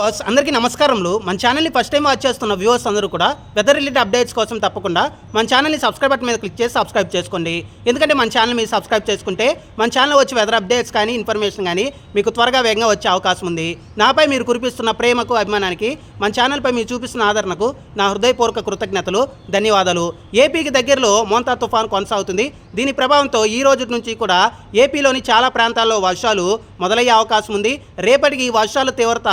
Viewers అందరికీ నమస్కారంలు మన ఛానల్ని ఫస్ట్ టైం వాచ్ చేస్తున్న వ్యూవర్స్ అందరూ కూడా వెదర్ రిలేటెడ్ అప్డేట్స్ కోసం తప్పకుండా మన ఛానల్ని సబ్స్క్రైబ్ బటన్ మీద క్లిక్ చేసి సబ్స్క్రైబ్ చేసుకోండి. ఎందుకంటే మన ఛానల్ మీరు సబ్స్క్రైబ్ చేసుకుంటే మన ఛానల్ వచ్చే వెదర్ అప్డేట్స్ కానీ ఇన్ఫర్మేషన్ కానీ మీకు త్వరగా వేగంగా వచ్చే అవకాశం ఉంది. నాపై మీరు కురిపిస్తున్న ప్రేమకు అభిమానానికి మన ఛానల్పై మీరు చూపిస్తున్న ఆదరణకు నా హృదయపూర్వక కృతజ్ఞతలు ధన్యవాదాలు. ఏపీకి దగ్గరలో మోంతా తుఫాన్ కొనసాగుతుంది. దీని ప్రభావంతో ఈ రోజు నుంచి కూడా ఏపీలోని చాలా ప్రాంతాల్లో వర్షాలు మొదలయ్యే అవకాశం ఉంది. రేపటికి ఈ వర్షాల తీవ్రత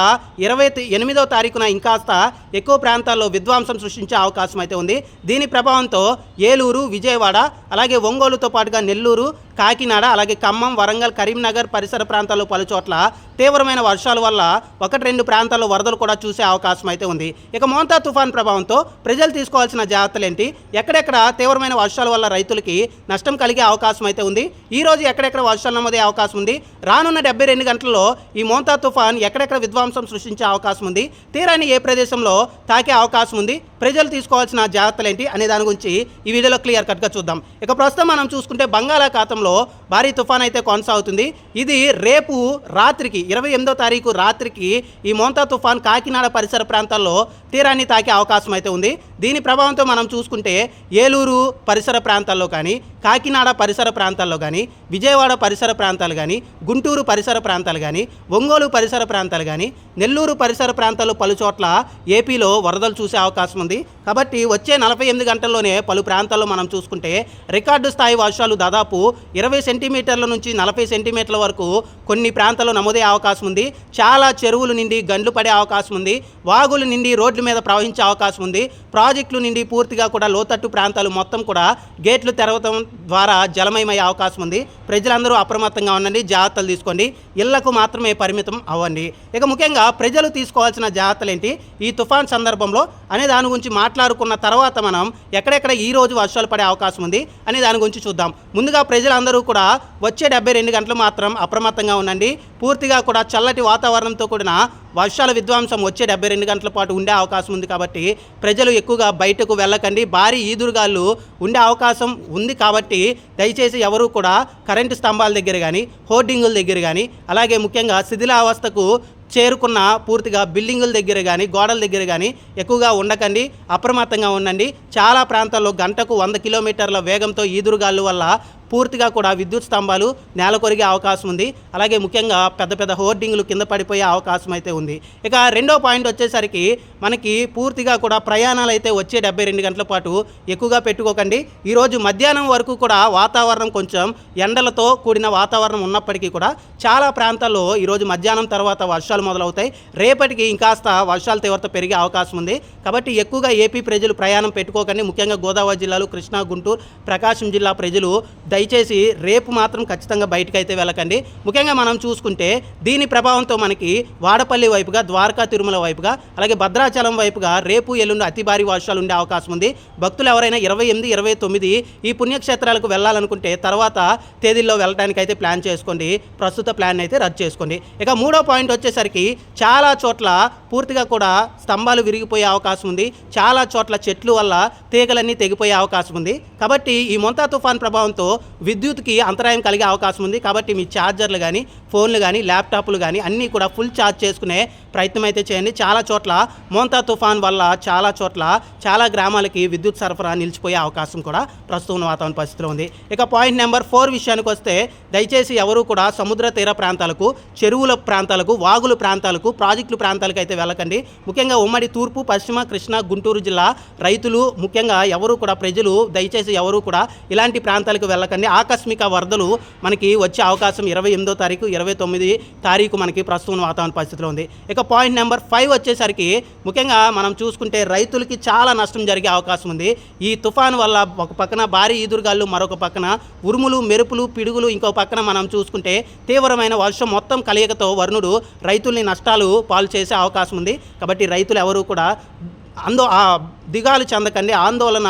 ఇరవై ఎనిమిదో తారీఖున ఇంకాస్త ఎక్కువ ప్రాంతాల్లో విధ్వంసం సృష్టించే అవకాశం అయితే ఉంది. దీని ప్రభావంతో ఏలూరు విజయవాడ అలాగే ఒంగోలుతో పాటుగా నెల్లూరు కాకినాడ అలాగే ఖమ్మం వరంగల్ కరీంనగర్ పరిసర ప్రాంతాల్లో పలు చోట్ల తీవ్రమైన వర్షాల వల్ల ఒకటి రెండు ప్రాంతాల్లో వరదలు కూడా చూసే అవకాశం అయితే ఉంది. ఇక మోంతా తుఫాన్ ప్రభావంతో ప్రజలు తీసుకోవాల్సిన జాగ్రత్తలు ఏంటి ఎక్కడెక్కడ తీవ్రమైన వర్షాల వల్ల రైతులకి నష్టం కలిగే అవకాశం అయితే ఉంది? ఈ రోజు ఎక్కడెక్కడ వర్షాలు నమోదే అవకాశం ఉంది? రానున్న డెబ్బై రెండు గంటల్లో ఈ మోంతా తుఫాన్ ఎక్కడెక్కడ విధ్వంసం సృష్టించే అవకాశం ఉంది? తీరాన్ని ఏ ప్రదేశంలో తాకే అవకాశం ఉంది? ప్రజలు తీసుకోవాల్సిన జాగ్రత్తలు ఏంటి అనే దాని గురించి ఈ వీడియోలో క్లియర్ కట్గా చూద్దాం. ఇక ప్రస్తుతం మనం చూసుకుంటే బంగాళాఖాతంలో భారీ తుఫాన్ అయితే కొనసాగుతుంది. ఇది రేపు రాత్రికి ఇరవై ఎనిమిదో తారీఖు రాత్రికి ఈ మోంతా తుఫాన్ కాకినాడ పరిసర ప్రాంతాల్లో తీరాన్ని తాకే అవకాశం అయితే ఉంది. దీని ప్రభావంతో మనం చూసుకుంటే ఏలూరు పరిసర ప్రాంతాల్లో కానీ కాకినాడ పరిసర ప్రాంతాల్లో కానీ విజయవాడ పరిసర ప్రాంతాలు కానీ గుంటూరు పరిసర ప్రాంతాలు కానీ ఒంగోలు పరిసర ప్రాంతాలు కానీ నెల్లూరు పరిసర ప్రాంతాలు పలు చోట్ల ఏపీలో వరదలు చూసే అవకాశం ఉంది. కాబట్టి వచ్చే నలభై ఎనిమిది గంటల్లోనే పలు ప్రాంతాల్లో మనం చూసుకుంటే రికార్డు స్థాయి వర్షాలు దాదాపు ఇరవై సెంటీమీటర్ల నుంచి నలభై సెంటీమీటర్ల వరకు కొన్ని ప్రాంతాల్లో నమోదే అవకాశం ఉంది. చాలా చెరువులు నిండి గండ్లు పడే అవకాశం ఉంది. వాగులు నిండి రోడ్ల మీద ప్రవహించే అవకాశం ఉంది. ప్రాజెక్టులు నిండి పూర్తిగా కూడా లోతట్టు ప్రాంతాలు మొత్తం కూడా గేట్లు తెరవటం ద్వారా జలమయమయ్యే అవకాశం ఉంది. ప్రజలందరూ అప్రమత్తంగా ఉండండి జాగ్రత్తలు తీసుకోండి. ఇళ్ళకు మాత్రమే పరిమితం అవ్వండి. ఇక ముఖ్యంగా ప్రజలు తీసుకోవాల్సిన జాగ్రత్తలు ఏంటి ఈ తుఫాన్ సందర్భంలో అనే దాని గురించి మాట్లాడుకున్న తర్వాత మనం ఎక్కడెక్కడ ఈ రోజు వర్షాలు పడే అవకాశం ఉంది అనే దాని గురించి చూద్దాం. ముందుగా ప్రజలందరూ కూడా వచ్చే డెబ్బై రెండు గంటలు మాత్రం అప్రమత్తంగా ఉండండి. పూర్తిగా కూడా చల్లటి వాతావరణంతో కూడిన వర్షాల విధ్వంసం వచ్చే డెబ్బై రెండు గంటల పాటు ఉండే అవకాశం ఉంది కాబట్టి ప్రజలు ఎక్కువగా బయటకు వెళ్ళకండి. భారీ ఈదురుగాలు ఉండే అవకాశం ఉంది కాబట్టి దయచేసి ఎవరు కూడా కరెంటు స్తంభాల దగ్గర కానీ హోర్డింగుల దగ్గర కానీ అలాగే ముఖ్యంగా శిథిలావస్థకు చేరుకున్న పూర్తిగా బిల్డింగుల దగ్గర కానీ గోడల దగ్గర కానీ ఎక్కువగా ఉండకండి. అప్రమత్తంగా ఉండండి. చాలా ప్రాంతాల్లో గంటకు వంద కిలోమీటర్ల వేగంతో ఈదురుగాలు వల్ల పూర్తిగా కూడా విద్యుత్ స్తంభాలు నేల కొరిగే అవకాశం ఉంది. అలాగే ముఖ్యంగా పెద్ద పెద్ద హోర్డింగ్లు కింద పడిపోయే అవకాశం అయితే ఉంది. ఇక రెండో పాయింట్ వచ్చేసరికి మనకి పూర్తిగా కూడా ప్రయాణాలు అయితే వచ్చే డెబ్బై రెండు గంటల పాటు ఎక్కువగా పెట్టుకోకండి. ఈరోజు మధ్యాహ్నం వరకు కూడా వాతావరణం కొంచెం ఎండలతో కూడిన వాతావరణం ఉన్నప్పటికీ కూడా చాలా ప్రాంతాల్లో ఈరోజు మధ్యాహ్నం తర్వాత వర్షాలు మొదలవుతాయి. రేపటికి ఇంకాస్త వర్షాల తీవ్రత పెరిగే అవకాశం ఉంది. కాబట్టి ఎక్కువగా ఏపీ ప్రజలు ప్రయాణం పెట్టుకోకండి. ముఖ్యంగా గోదావరి జిల్లాలు కృష్ణా గుంటూరు ప్రకాశం జిల్లా ప్రజలు దయచేసి రేపు మాత్రం ఖచ్చితంగా బయటకు అయితే వెళ్ళకండి. ముఖ్యంగా మనం చూసుకుంటే దీని ప్రభావంతో మనకి వాడపల్లి వైపుగా ద్వారకా తిరుమల వైపుగా అలాగే భద్రాచలం వైపుగా రేపు ఎల్లుండి అతి భారీ వర్షాలు ఉండే అవకాశం ఉంది. భక్తులు ఎవరైనా ఇరవై ఎనిమిది ఇరవై తొమ్మిది ఈ పుణ్యక్షేత్రాలకు వెళ్ళాలనుకుంటే తర్వాత తేదీల్లో వెళ్ళడానికి అయితే ప్లాన్ చేసుకోండి. ప్రస్తుత ప్లాన్ అయితే రద్దు చేసుకోండి. ఇక మూడో పాయింట్ వచ్చేసరికి చాలా చోట్ల పూర్తిగా కూడా స్తంభాలు విరిగిపోయే అవకాశం ఉంది. చాలా చోట్ల చెట్లు వల్ల తీగలన్నీ తెగిపోయే అవకాశం ఉంది. కాబట్టి ఈ మొంతా తుఫాన్ ప్రభావంతో విద్యుత్కి అంతరాయం కలిగే అవకాశం ఉంది. కాబట్టి మీ ఛార్జర్లు కానీ ఫోన్లు కానీ ల్యాప్టాప్లు కానీ అన్నీ కూడా ఫుల్ ఛార్జ్ చేసుకునే ప్రయత్నం అయితే చేయండి. చాలా చోట్ల మోంతా తుఫాన్ వల్ల చాలా చోట్ల చాలా గ్రామాలకి విద్యుత్ సరఫరా నిలిచిపోయే అవకాశం కూడా ప్రస్తుతం వాతావరణ పరిస్థితిలో ఉంది. ఇక పాయింట్ నెంబర్ ఫోర్ విషయానికి వస్తే దయచేసి ఎవరు కూడా సముద్ర తీర ప్రాంతాలకు చెరువుల ప్రాంతాలకు వాగుల ప్రాంతాలకు ప్రాజెక్టుల ప్రాంతాలకు అయితే వెళ్ళకండి. ముఖ్యంగా ఉమ్మడి తూర్పు పశ్చిమ కృష్ణా గుంటూరు జిల్లా రైతులు ముఖ్యంగా ఎవరు కూడా ప్రజలు దయచేసి ఎవరు కూడా ఇలాంటి ప్రాంతాలకు వెళ్ళకండి. ఆకస్మిక వరదలు మనకి వచ్చే అవకాశం ఇరవై ఎనిమిదో తారీఖు ఇరవై తొమ్మిది తారీఖు మనకి ప్రస్తుతం వాతావరణ పరిస్థితిలో ఉంది. ఇక పాయింట్ నెంబర్ ఫైవ్ వచ్చేసరికి ముఖ్యంగా మనం చూసుకుంటే రైతులకి చాలా నష్టం జరిగే అవకాశం ఉంది. ఈ తుఫాన్ వల్ల ఒక పక్కన భారీ ఈదురుగాళ్ళు మరొక పక్కన ఉరుములు మెరుపులు పిడుగులు ఇంకో పక్కన మనం చూసుకుంటే తీవ్రమైన వర్షం మొత్తం కలియకతో వరుణుడు రైతుల్ని నష్టాలు పాలు చేసే అవకాశం ఉంది. కాబట్టి రైతులు ఎవరు కూడా అందో దిగాలు చెందకండి ఆందోళన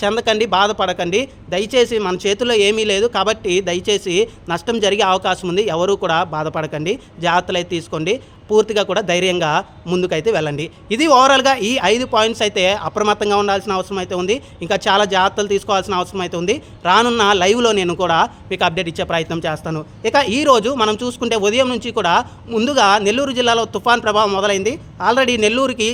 చెందకండి బాధపడకండి. దయచేసి మన చేతిలో ఏమీ లేదు కాబట్టి దయచేసి నష్టం జరిగే అవకాశం ఉంది. ఎవరు కూడా బాధపడకండి. జాగ్రత్తలు అయితే తీసుకోండి. పూర్తిగా కూడా ధైర్యంగా ముందుకైతే వెళ్ళండి. ఇది ఓవరాల్గా ఈ ఐదు పాయింట్స్ అయితే అప్రమత్తంగా ఉండాల్సిన అవసరం అయితే ఉంది. ఇంకా చాలా జాగ్రత్తలు తీసుకోవాల్సిన అవసరం అయితే ఉంది. రానున్న లైవ్లో నేను కూడా మీకు అప్డేట్ ఇచ్చే ప్రయత్నం చేస్తాను. ఇక ఈరోజు మనం చూసుకుంటే ఉదయం నుంచి కూడా ముందుగా నెల్లూరు జిల్లాలో తుఫాన్ ప్రభావం మొదలైంది. ఆల్రెడీ నెల్లూరుకి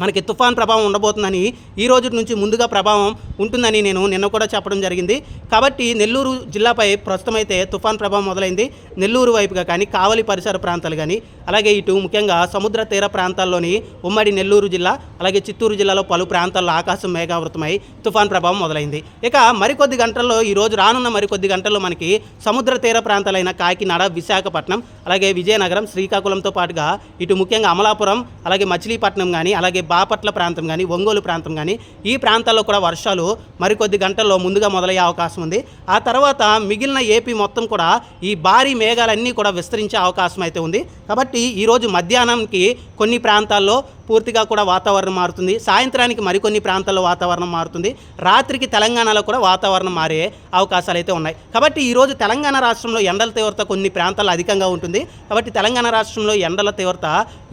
మనకి తుఫాన్ ప్రభావం ఉండబోతుందని ఈ రోజు నుంచి ముందుగా ప్రభావం ఉంటుందని నేను నిన్న కూడా చెప్పడం జరిగింది. కాబట్టి నెల్లూరు జిల్లాపై ప్రస్తుతం అయితే తుఫాన్ ప్రభావం మొదలైంది. నెల్లూరు వైపుగా కానీ కావలి పరిసర ప్రాంతాలు కానీ అలాగే ఇటు ముఖ్యంగా సముద్ర తీర ప్రాంతాల్లోని ఉమ్మడి నెల్లూరు జిల్లా అలాగే చిత్తూరు జిల్లాలో పలు ప్రాంతాల్లో ఆకాశం మేఘావృతమై తుఫాన్ ప్రభావం మొదలైంది. ఇక మరికొద్ది గంటల్లో ఈ రోజు రానున్న మరికొద్ది గంటల్లో మనకి సముద్ర తీర ప్రాంతాలైన కాకినాడ విశాఖపట్నం అలాగే విజయనగరం శ్రీకాకుళంతో పాటుగా ఇటు ముఖ్యంగా అమలాపురం అలాగే మచిలీపట్నం కానీ అలాగే బాపట్ల ప్రాంతం కానీ ఒంగోలు ప్రాంతం కానీ ఈ ప్రాంతాల్లో కూడా వర్షాలు మరికొద్ది గంటల్లో ముందుగా మొదలయ్యే అవకాశం ఉంది. ఆ తర్వాత మిగిలిన ఏపీ మొత్తం కూడా ఈ భారీ మేఘాలన్నీ కూడా విస్తరించే అవకాశం అయితే ఉంది. కాబట్టి ఈరోజు మధ్యాహ్నంకి కొన్ని ప్రాంతాల్లో పూర్తిగా కూడా వాతావరణం మారుతుంది. సాయంత్రానికి మరికొన్ని ప్రాంతాల్లో వాతావరణం మారుతుంది. రాత్రికి తెలంగాణలో కూడా వాతావరణం మారే అవకాశాలు అయితే ఉన్నాయి. కాబట్టి ఈరోజు తెలంగాణ రాష్ట్రంలో ఎండల తీవ్రత కొన్ని ప్రాంతాల్లో అధికంగా ఉంటుంది. కాబట్టి తెలంగాణ రాష్ట్రంలో ఎండల తీవ్రత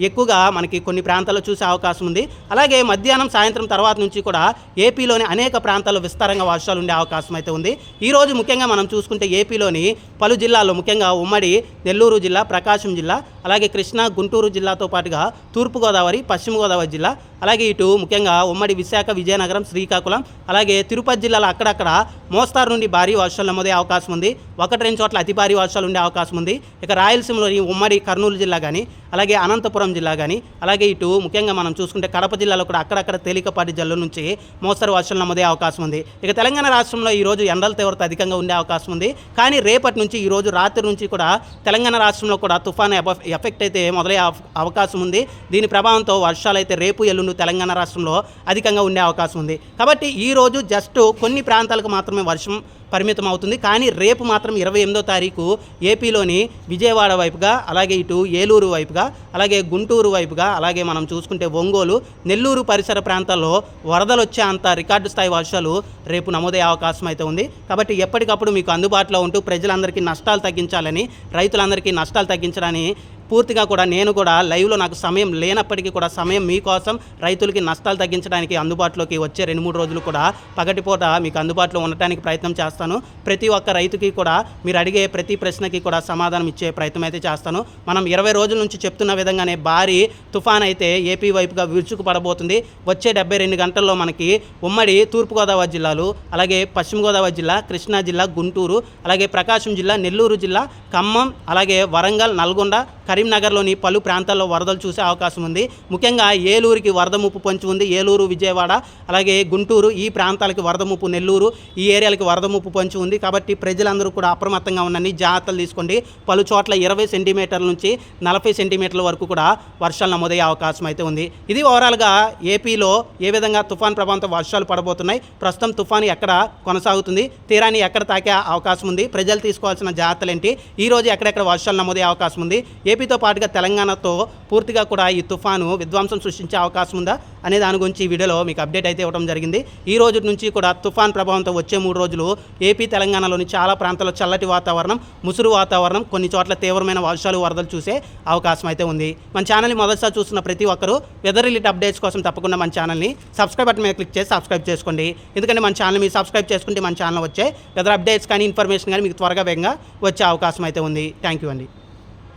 ఎక్కువగా మనకి కొన్ని ప్రాంతాల్లో చూసే అవకాశం ఉంది. అలాగే మధ్యాహ్నం సాయంత్రం తర్వాత నుంచి కూడా ఏపీలోని అనేక ప్రాంతాల్లో విస్తారంగా వర్షాలు ఉండే అవకాశం అయితే ఉంది. ఈ రోజు ముఖ్యంగా మనం చూసుకుంటే ఏపీలోని పలు జిల్లాల్లో ముఖ్యంగా ఉమ్మడి నెల్లూరు జిల్లా ప్రకాశం జిల్లా అలాగే కృష్ణా గుంటూరు జిల్లాతో పాటుగా తూర్పుగోదావరి పశ్చిమ గోదావరి జిల్లా అలాగే ఇటు ముఖ్యంగా ఉమ్మడి విశాఖ విజయనగరం శ్రీకాకుళం అలాగే తిరుపతి జిల్లాలో అక్కడక్కడ మోస్తారు నుండి భారీ వర్షాలు నమోదే అవకాశం ఉంది. ఒకటి రెండు చోట్ల అతి భారీ వర్షాలు ఉండే అవకాశం ఉంది. ఇక రాయలసీమలోని ఉమ్మడి కర్నూలు జిల్లా కానీ అలాగే అనంతపురం జిల్లా కానీ అలాగే ఇటు ముఖ్యంగా మనం చూసుకుంటే కడప జిల్లాలో కూడా అక్కడక్కడ తేలికపాటి జల్లు నుంచి మోస్తరు వర్షాలు నమోదే అవకాశం ఉంది. ఇక తెలంగాణ రాష్ట్రంలో ఈ రోజు ఎండల తీవ్రత అధికంగా ఉండే అవకాశం ఉంది. కానీ రేపటి నుంచి ఈ రోజు రాత్రి నుంచి కూడా తెలంగాణ రాష్ట్రంలో కూడా తుఫాను ఎఫెక్ట్ అయితే మొదలయ్యే అవ- అవకాశం ఉంది. దీని ప్రభావంతో వర్షాలు అయితే రేపు ఎల్లుండి తెలంగాణ రాష్ట్రంలో అధికంగా ఉండే అవకాశం ఉంది. కాబట్టి ఈరోజు జస్ట్ కొన్ని ప్రాంతాలకు మాత్రమే వర్షం పరిమితం అవుతుంది. కానీ రేపు మాత్రం ఇరవై ఎనిమిదో తారీఖు ఏపీలోని విజయవాడ వైపుగా అలాగే ఇటు ఏలూరు వైపుగా అలాగే గుంటూరు వైపుగా అలాగే మనం చూసుకుంటే ఒంగోలు నెల్లూరు పరిసర ప్రాంతాల్లో వరదలు వచ్చే అంత రికార్డు స్థాయి వర్షాలు రేపు నమోదయ్యే అవకాశం అయితే ఉంది. కాబట్టి ఎప్పటికప్పుడు మీకు అందుబాటులో ఉంటూ ప్రజలందరికీ నష్టాలు తగ్గించాలని రైతులందరికీ నష్టాలు తగ్గించడానికి పూర్తిగా కూడా నేను కూడా లైవ్లో నాకు సమయం లేనప్పటికీ కూడా సమయం మీకోసం రైతులకి నష్టాలు తగ్గించడానికి అందుబాటులోకి వచ్చే రెండు మూడు రోజులు కూడా పగటిపూట మీకు అందుబాటులో ఉండటానికి ప్రయత్నం చేస్తాను. ప్రతి ఒక్క రైతుకి కూడా మీరు అడిగే ప్రతి ప్రశ్నకి కూడా సమాధానం ఇచ్చే ప్రయత్నం అయితే చేస్తాను. మనం ఇరవై రోజుల నుంచి చెప్తున్న విధంగానే భారీ తుఫాన్ అయితే ఏపీ వైపుగా విరుచుకు పడబోతుంది వచ్చే డెబ్బై రెండు గంటల్లో మనకి ఉమ్మడి తూర్పుగోదావరి జిల్లాలు అలాగే పశ్చిమ గోదావరి జిల్లా కృష్ణా జిల్లా గుంటూరు అలాగే ప్రకాశం జిల్లా నెల్లూరు జిల్లా ఖమ్మం అలాగే వరంగల్ నల్గొండ కరీంనగర్లోని పలు ప్రాంతాల్లో వరదలు చూసే అవకాశం ఉంది. ముఖ్యంగా ఏలూరుకి వరద ముప్పు పొంచి ఉంది. ఏలూరు విజయవాడ అలాగే గుంటూరు ఈ ప్రాంతాలకి వరద ముప్పు నెల్లూరు ఈ ఏరియాలకి వరద ముప్పు పొంచి ఉంది. కాబట్టి ప్రజలందరూ కూడా అప్రమత్తంగా ఉండండి. జాగ్రత్తలు తీసుకోండి. పలు చోట్ల ఇరవై సెంటీమీటర్ల నుంచి నలభై సెంటీమీటర్ల వరకు కూడా వర్షాలు నమోదయ్యే అవకాశం అయితే ఉంది. ఇది ఓవరాల్గా ఏపీలో ఏ విధంగా తుఫాన్ ప్రభావంతో వర్షాలు పడబోతున్నాయి? ప్రస్తుతం తుఫాను ఎక్కడ కొనసాగుతుంది? తీరాన్ని ఎక్కడ తాకే అవకాశం ఉంది? ప్రజలు తీసుకోవాల్సిన జాగ్రత్తలు ఏంటి ఈ రోజు ఎక్కడెక్కడ వర్షాలు నమోదయ్యే అవకాశం ఉంది? ఏపీ ఏపీతో పాటుగా తెలంగాణతో పూర్తిగా కూడా ఈ తుఫాను విధ్వంసం సృష్టించే అవకాశం ఉందా అనే దాని గురించి ఈ వీడియోలో మీకు అప్డేట్ అయితే ఇవ్వడం జరిగింది. ఈ రోజు నుంచి కూడా తుఫాన్ ప్రభావంతో వచ్చే మూడు రోజులు ఏపీ తెలంగాణలోని చాలా ప్రాంతాల్లో చల్లటి వాతావరణం ముసురు వాతావరణం కొన్ని చోట్ల తీవ్రమైన వర్షాలు వరదలు చూసే అవకాశం అయితే ఉంది. మన ఛానల్ని మొదటిసారి చూస్తున్న ప్రతి ఒక్కరూ వెదర్ రిలేటెడ్ అప్డేట్స్ కోసం తప్పకుండా మన ఛానల్ని సబ్స్క్రైబ్ బటన్ మీద క్లిక్ చేసి సబ్స్క్రైబ్ చేసుకోండి. ఎందుకంటే మన ఛానల్ మీరు సబ్స్క్రైబ్ చేసుకుంటే మన ఛానల్ వచ్చే వెదర్ అప్డేట్స్ కానీ ఇన్ఫర్మేషన్ కానీ మీకు త్వరగా వేగంగా వచ్చే అవకాశం అయితే ఉంది. థ్యాంక్ యూ అండి.